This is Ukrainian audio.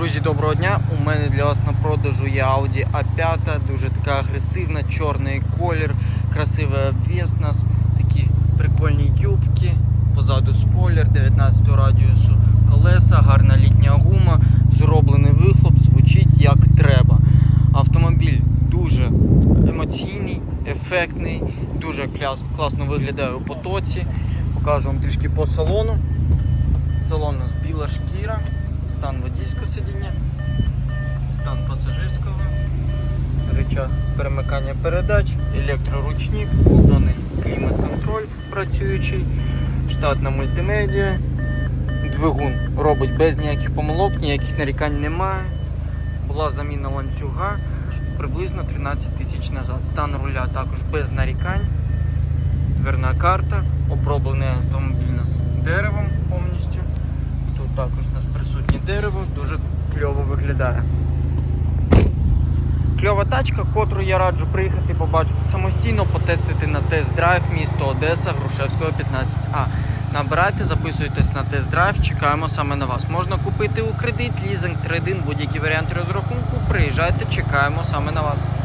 Друзі, доброго дня! У мене для вас на продажу є Audi A5, дуже така агресивна, чорний колір, красивий обвес нас, такі прикольні юбки, позаду спойлер, 19 радіусу колеса, гарна літня гума, зроблений вихлоп, звучить як треба. Автомобіль дуже емоційний, ефектний, дуже класно виглядає у потоці. Покажу вам трішки по салону. Салон у нас біла шкіра, стан водійського сидіння, стан пасажирського, рычаг перемикання передач, електроручник, зони клімат-контроль працюючий, штатна мультимедіа. Двигун робить без ніяких помилок, ніяких нарікань немає. Була заміна ланцюга приблизно 13 тисяч назад. Стан руля також без нарікань. Дверна карта, оброблений автомобіль нас деревом повністю. Тут також у нас присутнє дерево, дуже кльово виглядає. Кльова тачка, котру я раджу приїхати побачити самостійно, потестити на тест-драйв місто Одеса, Грушевського 15А. Набирайте, записуйтесь на тест-драйв, чекаємо саме на вас. Можна купити у кредит, лізинг, трейдин, будь-які варіанти розрахунку. Приїжджайте, чекаємо саме на вас.